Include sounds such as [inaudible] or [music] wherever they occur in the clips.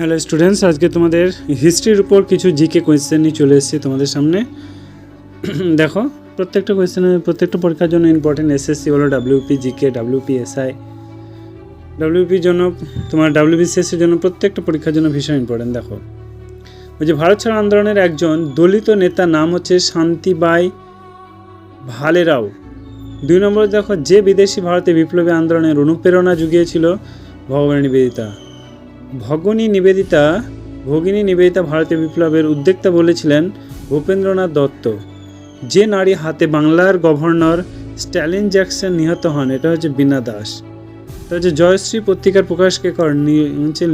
Hello students আজকে তোমাদের হিস্ট্রির উপর কিছু জিকে কোয়েশ্চেন নিয়ে চলে এসেছি তোমাদের সামনে। [clears throat] দেখো, প্রত্যেকটা কোয়েশ্চেনের প্রত্যেকটা পরীক্ষার জন্য ইম্পর্টেন্ট এসএসসি বলো ডাব্লিউপি জিকে ডাব্লিউপি এসআই ডাব্লিউপির জন্য, তোমার ডাব্লিউবিসিএসের জন্য প্রত্যেকটা পরীক্ষার জন্য ভীষণ ইম্পর্টেন্ট দেখো। ওই যে ভারত ছাড়ো আন্দোলনের একজন দলিত নেতা নাম হচ্ছে শান্তিবাই ভালেরাও। দুই নম্বরে দেখো, যে বিদেশি ভারতে বিপ্লবী আন্দোলনের অনুপ্রেরণা জুগিয়েছিল ভগবান নিবেদিতা। ভগিনী নিবেদিতা ভগিনী নিবেদিতা ভারতীয় বিপ্লবের উদ্যোক্তা বলেছিলেন ভূপেন্দ্রনাথ দত্ত। যে নারী হাতে বাংলার গভর্নর স্ট্যালিন জ্যাকসন নিহত হন, এটা হচ্ছে বীণা দাস। তো হচ্ছে জয়শ্রী পত্রিকার প্রকাশকে করেন হচ্ছে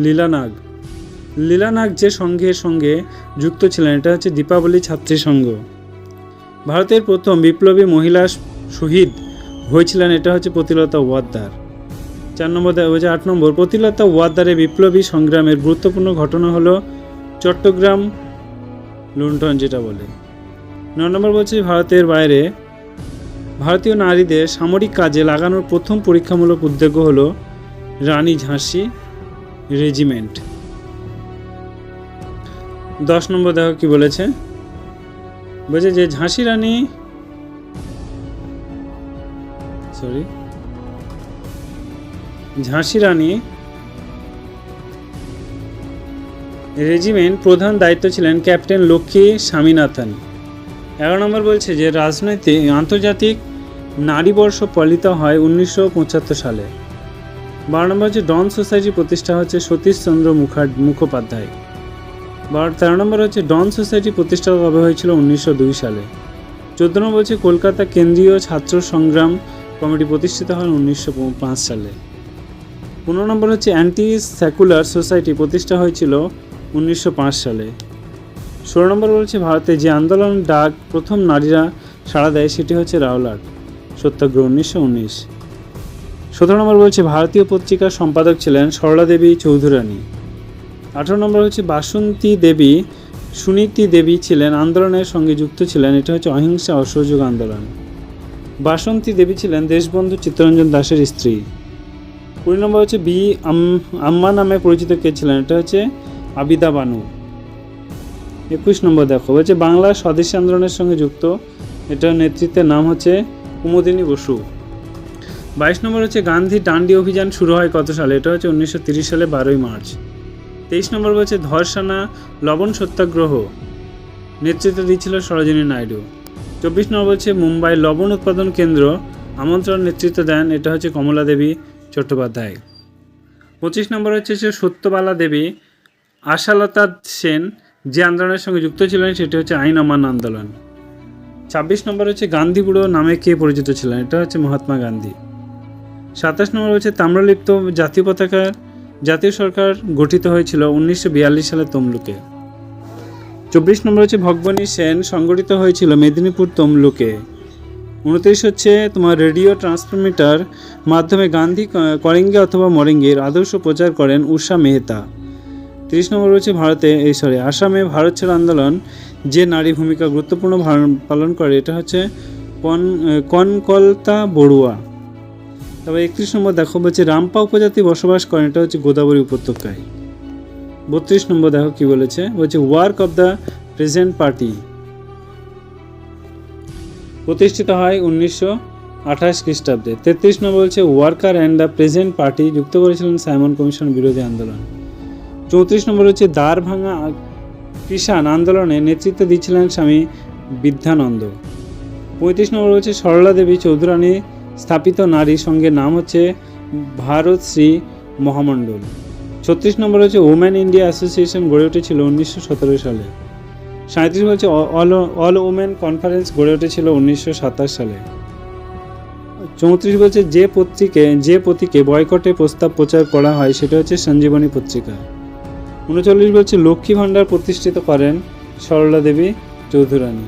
লীলানাগ যে সংঘের সঙ্গে যুক্ত ছিলেন, এটা হচ্ছে দীপাবলি ছাত্রী সংঘ ভারতের প্রথম বিপ্লবী মহিলা শহীদ হয়েছিলেন, এটা হচ্ছে প্রতিলতা ওয়াদ্দার। চার নম্বর দেওয়া হয়েছে আট নম্বর, প্রতিলতা ওয়াদ্দারের বিপ্লবী সংগ্রামের গুরুত্বপূর্ণ ঘটনা হলো চট্টগ্রাম লুণ্ঠন যেটা বলে। ন নম্বর বলছে ভারতের বাইরে, ভারতীয় নারীদের সামরিক কাজে লাগানোর প্রথম পরীক্ষামূলক উদ্যোগ হলো রানী ঝাঁসি রেজিমেন্ট। দশ নম্বর দেখো কি বলেছে? বলছে যে ঝাঁসি রানী সরি ঝাঁসি রানী রেজিমেন্ট প্রধান দায়িত্ব ছিলেন ক্যাপ্টেন লক্ষ্মী স্বামীনাথন। এগারো নম্বর বলছে যে, রাজনৈতিক, আন্তর্জাতিক নারী বর্ষ পালিত হয় উনিশশো পঁচাত্তর সালে। বারো নম্বর হচ্ছে, ডন সোসাইটি প্রতিষ্ঠা হচ্ছে সতীশচন্দ্র মুখার মুখোপাধ্যায়। বারো তেরো নম্বর হচ্ছে, ডন সোসাইটি প্রতিষ্ঠা কবে হয়েছিল উনিশশো দুই সালে? চোদ্দ নম্বর হচ্ছে কলকাতা কেন্দ্রীয় ছাত্র সংগ্রাম কমিটি প্রতিষ্ঠিত হয় উনিশশো পাঁচ সালে। পনেরো নম্বর হচ্ছে অ্যান্টি সেকুলার সোসাইটি প্রতিষ্ঠা হয়েছিল উনিশশো পাঁচ সালে। ষোলো নম্বর বলছে ভারতে যে আন্দোলন ডাক প্রথম নারীরা সাড়া দেয় সেটি হচ্ছে রাওলাট সত্যাগ্রহ উনিশশো উনিশ। সতেরো নম্বর বলছে ভারতীয় পত্রিকার সম্পাদক ছিলেন সরলা দেবী চৌধুরানী। আঠারো নম্বর হচ্ছে বাসন্তী দেবী, সুনীতি দেবী ছিলেন, আন্দোলনের সঙ্গে যুক্ত ছিলেন, এটা হচ্ছে অহিংসা অসহযোগ আন্দোলন। বাসন্তী দেবী ছিলেন দেশবন্ধু চিত্তরঞ্জন দাসের স্ত্রী। কুড়ি নম্বর হচ্ছে বি আম- আম্মা নামে পরিচিত কে ছিলেন? এটা হচ্ছে আবিদা বানু। একুশ নম্বর দেখো, বলছে বাংলা স্বদেশী আন্দোলনের সঙ্গে যুক্ত। এটার নেতৃত্বের নাম হচ্ছে কুমুদিনী বসু। বাইশ নম্বর হচ্ছে গান্ধী ডান্ডি অভিযান শুরু হয় কত সালে? এটা হচ্ছে উনিশশো সালে বারোই মার্চ। তেইশ নম্বর বলছে ধর্ষানা লবণ সত্যাগ্রহ। নেতৃত্ব দিচ্ছিল সরোজিনী নাইডু। চব্বিশ নম্বর বলছে মুম্বাই লবণ উৎপাদন কেন্দ্র আমন্ত্রণ নেতৃত্ব দেন। এটা হচ্ছে কমলা দেবী চট্টোপাধ্যায়। পঁচিশ নম্বর হচ্ছে যে সত্যবালা দেবী, আশালতা সেন যে আন্দোলনের সঙ্গে যুক্ত ছিলেন সেটি হচ্ছে আইন অমান্য আন্দোলন। ছাব্বিশ নম্বর হচ্ছে গান্ধী বুড়ো নামে কে পরিচিত ছিলেন? এটা হচ্ছে মহাত্মা গান্ধী। সাতাশ নম্বর হচ্ছে তাম্রলিপ্ত জাতীয় পতাকা, জাতীয় সরকার গঠিত হয়েছিল উনিশশো বিয়াল্লিশ সালে তমলুকে। চব্বিশ নম্বর হচ্ছে ভগবনী সেন সংগঠিত হয়েছিল মেদিনীপুর তমলুকে। উনত্রিশ হচ্ছে তোমার রেডিও ট্রান্সমিটার মাধ্যমে গান্ধী করেঙ্গে অথবা মরেঙ্গের আদর্শ প্রচার করেন উষা মেহতা। তিরিশ নম্বর রয়েছে ভারতে, এই সরি আসামে ভারত ছাড়ো আন্দোলন, যে নারী ভূমিকা গুরুত্বপূর্ণ পালন করে, এটা হচ্ছে কন কনকলতা বড়ুয়া। তবে একত্রিশ নম্বর দেখো, বলছে রামপা উপজাতি বসবাস করেন, এটা হচ্ছে গোদাবরী উপত্যকায়। বত্রিশ নম্বর দেখো কি বলেছে, বলছে work of the present party. প্রতিষ্ঠিত হয় উনিশশো আঠাশ খ্রিস্টাব্দে। তেত্রিশ নম্বর বলছে worker and the present party যুক্ত করেছিলেন সাইমন কমিশন বিরোধী আন্দোলন। চৌত্রিশ নম্বর হচ্ছে দ্বার ভাঙা কিষাণ আন্দোলনে নেতৃত্ব দিচ্ছিলেন স্বামী বিদ্যানন্দ। পঁয়ত্রিশ নম্বর হচ্ছে সরলা দেবী চৌধুরানী স্থাপিত নারী সঙ্গে নাম হচ্ছে ভারত শ্রী মহামণ্ডল। ছত্রিশ নম্বর হচ্ছে ওম্যান ইন্ডিয়া অ্যাসোসিয়েশন গড়ে উঠেছিল উনিশশো সতেরো সালে। সাঁত্রিশ হচ্ছে অল অল ওমেন কনফারেন্স গড়ে উঠেছিল উনিশশো সাতাশ সালে। চৌত্রিশ বলছে, যে পত্রিকে যে প্রতীকে বয়কটে প্রস্তাব প্রচার করা হয়, সেটা হচ্ছে সঞ্জীবনী পত্রিকা। উনচল্লিশ বলছে, লক্ষ্মী ভাণ্ডার প্রতিষ্ঠিত করেন সরলা দেবী চৌধুরানী।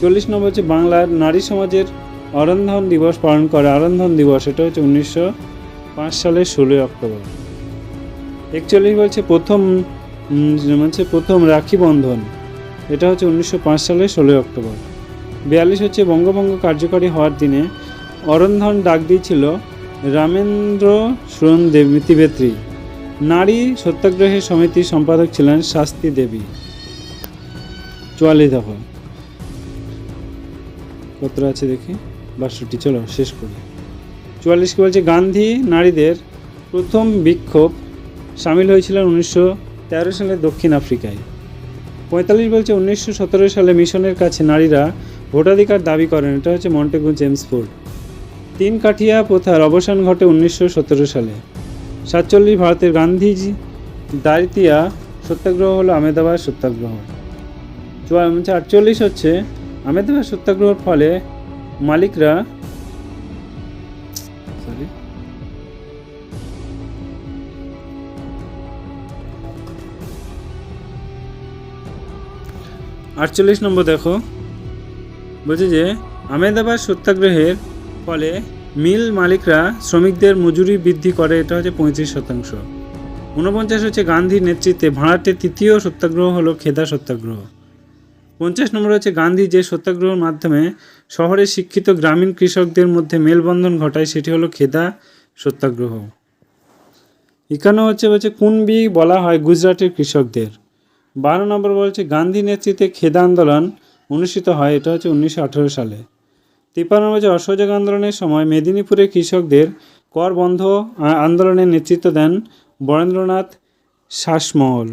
চল্লিশ নম্বর হচ্ছে বাংলার নারী সমাজের অরন্ধন দিবস পালন করে অরন্ধন দিবস এটা হচ্ছে উনিশশো পাঁচ সালের ষোলোই অক্টোবর। একচল্লিশ বলছে, প্রথম হচ্ছে প্রথম রাখি বন্ধন। এটা হচ্ছে উনিশশো পাঁচ সালের ষোলোই অক্টোবর। বিয়াল্লিশ হচ্ছে বঙ্গভঙ্গ কার্যকরী হওয়ার দিনে অরন্ধন ডাক দিয়েছিল রামেন্দ্র সুরন দেব তিবেত্রী নারী সত্যাগ্রহের সমিতির সম্পাদক ছিলেন শাস্তি দেবী। চুয়াল্লিশ দফা। কত আছে দেখি? বাষট্টি, চলো শেষ করি। চুয়াল্লিশ কি বলছে, গান্ধী নারীদের প্রথম বিক্ষোভ সামিল হয়েছিলেন উনিশশো তেরো সালে দক্ষিণ আফ্রিকায়। পঁয়তাল্লিশ বলছে উনিশশো সতেরো সালে মিশনের কাছে নারীরা ভোটাধিকার দাবি করেন। এটা হচ্ছে মন্টেগু জেমসফোর্ড। তিন কাঠিয়া প্রথার অবসান ঘটে উনিশশো সতেরো সালে। সাতচল্লিশ ভারতের গান্ধীজি দারিতিয়া সত্যাগ্রহ হলো আমেদাবাদ সত্যাগ্রহ। চুয়া- আটচল্লিশ হচ্ছে আমেদাবাদ সত্যাগ্রহের ফলে মালিকরা আটচল্লিশ নম্বর দেখো। বলছে যে, আমেদাবাদ সত্যাগ্রহের ফলে মিল মালিকরা শ্রমিকদের মজুরি বৃদ্ধি করে, এটা হচ্ছে পঁয়ত্রিশ শতাংশ। ঊনপঞ্চাশ হচ্ছে গান্ধীর নেতৃত্বে ভাড়াটের তৃতীয় সত্যাগ্রহ হলো খেদা সত্যাগ্রহ। পঞ্চাশ নম্বর হচ্ছে গান্ধী যে সত্যাগ্রহের মাধ্যমে শহরের শিক্ষিত গ্রামীণ কৃষকদের মধ্যে মেলবন্ধন ঘটায়, সেটি হলো খেদা সত্যাগ্রহ। এখানে হচ্ছে বলছে কুনবি বলা হয় গুজরাটের কৃষকদের। বারো নম্বর বলছে, গান্ধী নেতৃত্বে খেদা আন্দোলন অনুষ্ঠিত হয়। এটা হচ্ছে উনিশশো আঠেরো সালে। তিপ্পান্ন বছর অসহযোগ আন্দোলনের সময় মেদিনীপুরের কৃষকদের কর বন্ধ আন্দোলনের নেতৃত্ব দেন বরেন্দ্রনাথ শাসমহল।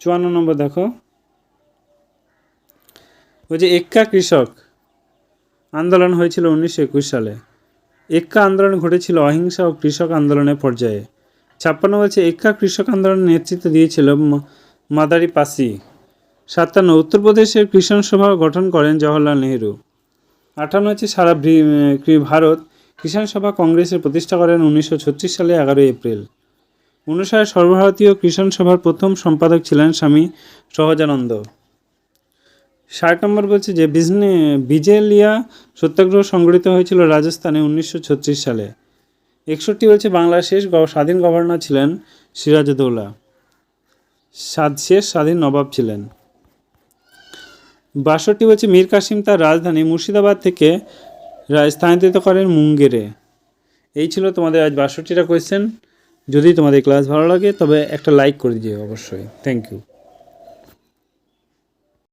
চুয়ান্ন নম্বর দেখো। ওই যে এক্কা কৃষক আন্দোলন হয়েছিল উনিশশো একুশ সালে। এক্কা আন্দোলন ঘটেছিল অহিংসা ও কৃষক আন্দোলনের পর্যায়ে। ছাপ্পান্ন বলছে এক্কা কৃষক আন্দোলনের নেতৃত্ব দিয়েছিল মাদারি পাসি সাতান্ন, উত্তরপ্রদেশের কৃষণ সভা গঠন করেন জওহরলাল নেহেরু। আঠান্ন হচ্ছে, সারা ভারত কিষাণ সভা কংগ্রেসের প্রতিষ্ঠা করেন উনিশশো ছত্রিশ সালে এগারোই এপ্রিল। অনুসারে সর্বভারতীয় কৃষণ সভার প্রথম সম্পাদক ছিলেন স্বামী সহজানন্দ। ষাট নম্বর বলছে যে, বিজনে, বিজেলিয়া সত্যাগ্রহ সংগঠিত হয়েছিল রাজস্থানে উনিশশো ছত্রিশ সালে। একষট্টি বলছে বাংলার শেষ স্বাধীন গভর্নর ছিলেন সিরাজউদ্দৌলা। শেষ স্বাধীন নবাব ছিলেন। বাষট্টি বলছে মীর কাসিম তার রাজধানী মুর্শিদাবাদ থেকে স্থানান্তরিত করেন মুঙ্গেরে। এই ছিল তোমাদের আজ বাষট্টিটা কোয়েশ্চেন যদি তোমাদের ক্লাস ভালো লাগে, তবে একটা লাইক করে দিও অবশ্যই। Thank you